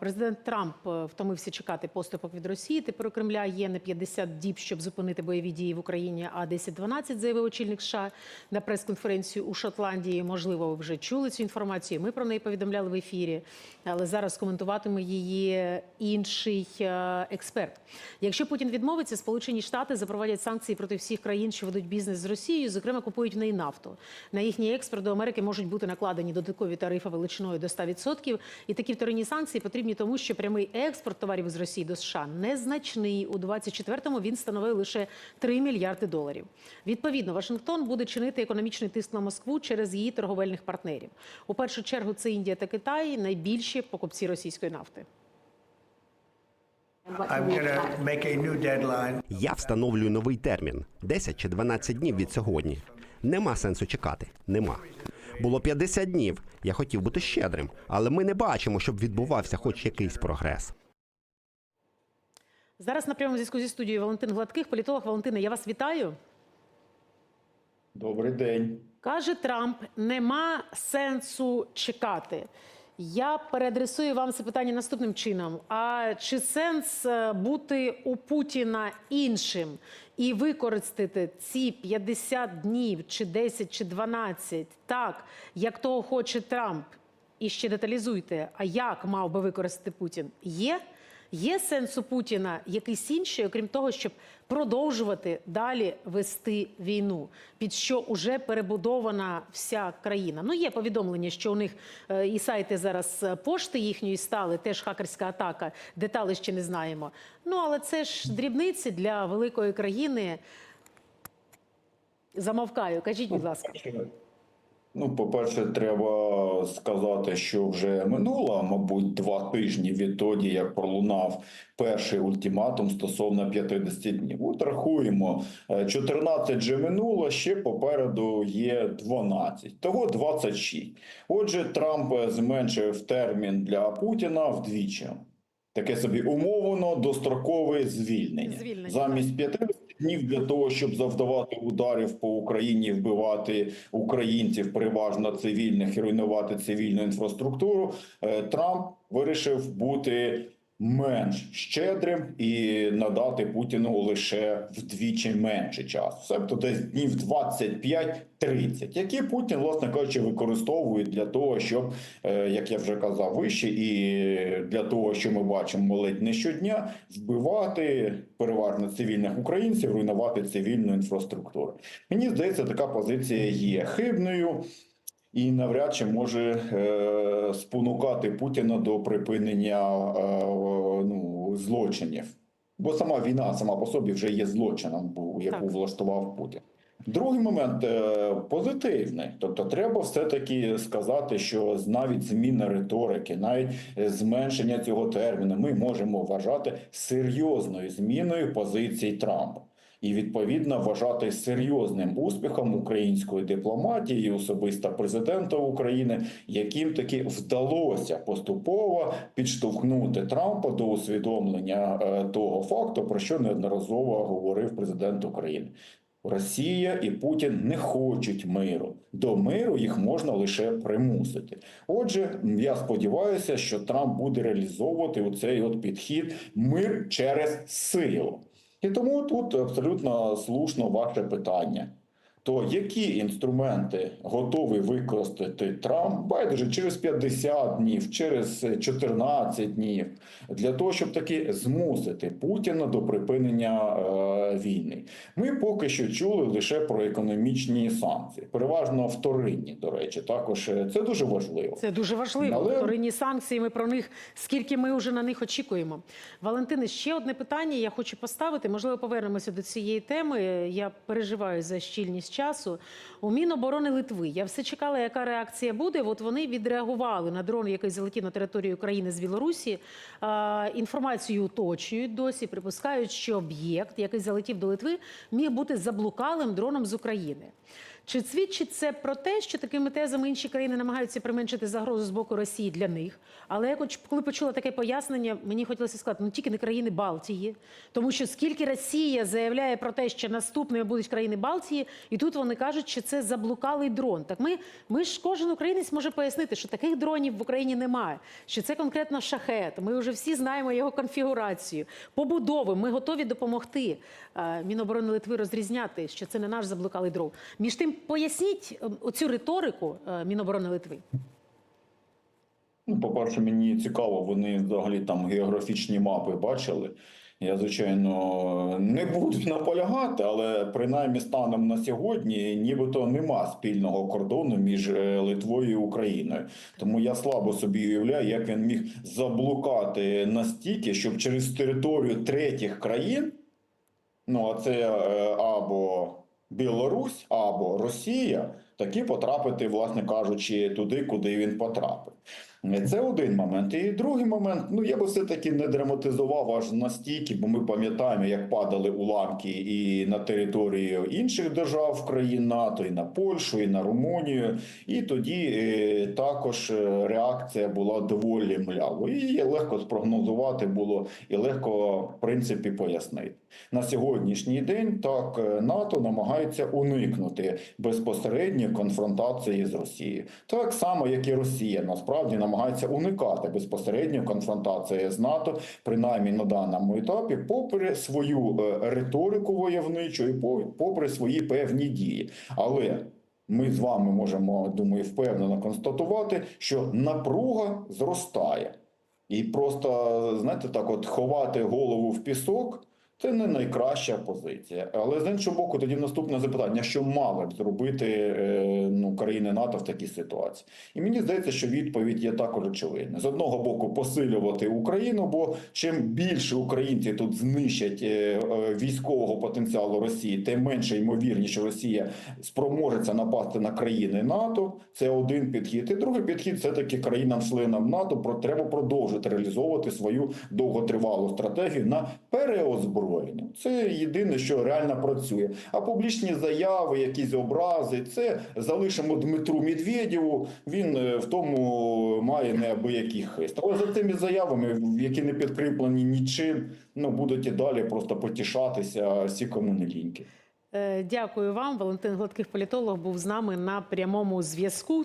Президент Трамп е, втомився чекати поступок від Росії. Тепер у Кремля є не 50 діб, щоб зупинити бойові дії в Україні, а 10-12, заявив очільник США на прес-конференцію у Шотландії. Можливо, ви вже чули цю інформацію. Ми про неї повідомляли в ефірі, але зараз коментуватиме її інший е, експерт. Якщо Путін відмовиться, Сполучені Штати запровадять санкції проти всіх країн, що ведуть бізнес з Росією. Зокрема, купують в неї нафту. На їхній експорт до Америки можуть бути накладені додаткові тарифи величиною до 100%. І такі вторинні санкції потрібні тому, що прямий експорт товарів з Росії до США незначний. У 24-му він становив лише 3 мільярди доларів. Відповідно, Вашингтон буде чинити економічний тиск на Москву через її торговельних партнерів. У першу чергу це Індія та Китай, найбільші покупці російської нафти. Я встановлюю новий термін 10 чи 12 днів від сьогодні. Нема сенсу чекати. Нема. Було 50 днів. Я хотів бути щедрим, але ми не бачимо, щоб відбувався хоч якийсь прогрес. Зараз на прямому зв'язку зі студією Валентин Гладких, політолог Валентина. Я вас вітаю. Добрий день. Каже Трамп, нема сенсу чекати. Я переадресую вам це питання наступним чином: а чи сенс е, бути у Путіна іншим і використати ці 50 днів, чи 10, чи 12, так, як того хоче Трамп? І ще деталізуйте, а як мав би використати Путін? Є? Є сенс у Путіна якийсь інший, окрім того, щоб продовжувати далі вести війну, під що вже перебудована вся країна. Ну є повідомлення, що у них е, і сайти зараз е, пошти їхньої стали, теж хакерська атака. Деталі ще не знаємо. Ну але це ж дрібниці для великої країни. Замовкаю, кажіть, будь ласка. Ну, по-перше, треба сказати, що вже минуло, мабуть, два тижні відтоді, як пролунав перший ультиматум стосовно 50 днів. От рахуємо, е, 14 вже минуло, ще попереду є 12, того 26. Отже, Трамп е, зменшив термін для Путіна вдвічі. Таке собі умовно дострокове звільнення. Звільнення, замість 50 днів для того, щоб завдавати ударів по Україні, вбивати українців, переважно цивільних і руйнувати цивільну інфраструктуру. е, Трамп вирішив бути менш щедрим і надати Путіну лише вдвічі менше часу, себто десь днів 25-30, які Путін, власне кажучи, використовує для того, щоб, е, як я вже казав вище, і для того, що ми бачимо ледь не щодня, вбивати переважно цивільних українців, руйнувати цивільну інфраструктуру. Мені здається, така позиція є хибною. І навряд чи може е, спонукати Путіна до припинення е, ну, злочинів. Бо сама війна сама по собі вже є злочином, яку Так. влаштував Путін. Другий момент е, позитивний. Тобто, треба все-таки сказати, що навіть зміна риторики, навіть зменшення цього терміну, ми можемо вважати серйозною зміною позицій Трампа. І відповідно вважати серйозним успіхом української дипломатії і особисто президента України, яким таки вдалося поступово підштовхнути Трампа до усвідомлення е, того факту, про що неодноразово говорив президент України. Росія і Путін не хочуть миру. До миру їх можна лише примусити. Отже, я сподіваюся, що Трамп буде реалізовувати оцей от підхід мир через силу. І тому тут абсолютно слушно ваше питання. То які інструменти готовий використати Трамп байдуже через 50 днів, через 14 днів для того, щоб таки змусити Путіна до припинення е, війни? Ми поки що чули лише про економічні санкції, переважно вторинні, до речі, також е, це дуже важливо. Це дуже важливо. Але- Вторинні санкції. Ми про них скільки ми вже на них очікуємо. Валентине, ще одне питання. Я хочу поставити. Можливо, повернемося до цієї теми. Я переживаю за щільність часу. У Міноборони Литви. Я все чекала, яка реакція буде. От вони відреагували на дрон, який залетів на територію України з Білорусі. Інформацію уточнюють досі. Припускають, що об'єкт, який залетів до Литви, міг бути заблукалим дроном з України. Чи свідчить це про те, що такими тезами інші країни намагаються применшити загрозу з боку Росії для них? Але я хоч- коли почула таке пояснення, мені хотілося сказати, ну тільки не країни Балтії, тому що скільки Росія заявляє про те, що наступними будуть країни Балтії, і тут вони кажуть, що це заблукалий дрон. Так ми, ми ж кожен українець може пояснити, що таких дронів в Україні немає, що це конкретно шахет. Ми вже всі знаємо його конфігурацію, побудови. Ми готові допомогти е, Міноборони Литви розрізняти, що це не наш заблукалий дрон. Між тим, поясніть е, оцю риторику е, Міноборони Литви. Ну, по-перше, мені цікаво, вони взагалі там географічні мапи бачили. Я, звичайно, не буду наполягати, але принаймні станом на сьогодні нібито нема спільного кордону між е, Литвою і Україною. Тому я слабо собі уявляю, як він міг заблукати настільки, щоб через територію третіх країн, ну а це або Білорусь, або Росія, таки потрапити, власне кажучи, туди, куди він потрапив. Це один момент. І другий момент, ну я би все-таки не драматизував аж настільки, бо ми пам'ятаємо, як падали уламки і на території інших держав країн НАТО, і на Польщу, і на Румунію. І тоді е, також е, реакція була доволі млявою. Її легко спрогнозувати було і легко, в принципі, пояснити. На сьогоднішній день так е, НАТО намагається уникнути конфронтації з Росією. Так само, як і Росія, насправді намагається уникати безпосередньої конфронтації з НАТО, принаймні на даному етапі, попри свою е, риторику войовничу і по- попри свої певні дії. Але ми з вами можемо, думаю, впевнено констатувати, що напруга зростає. І просто, знаєте, так от ховати голову в пісок це не найкраща позиція. Але з іншого боку, тоді наступне запитання: що мали б зробити е, ну, країни НАТО в такій ситуації? І мені здається, що відповідь є також очевидна. З одного боку, посилювати Україну, бо чим більше українці тут знищать е, е, військового потенціалу Росії, тим менше ймовірніше, що Росія спроможеться напасти на країни НАТО. Це один підхід. І другий підхід все таки країнам-членам НАТО про треба продовжити реалізовувати свою довготривалу стратегію на переозброєння. Це єдине, що реально працює. А публічні заяви, якісь образи, це залишимо Дмитру Медведєву. Він е, в тому має неабиякий хист. Але за цими заявами, які не підкріплені нічим, ну будуть і далі просто потішатися всі кому ліньки. Е, Дякую вам. Валентин Гладких політолог був з нами на прямому зв'язку.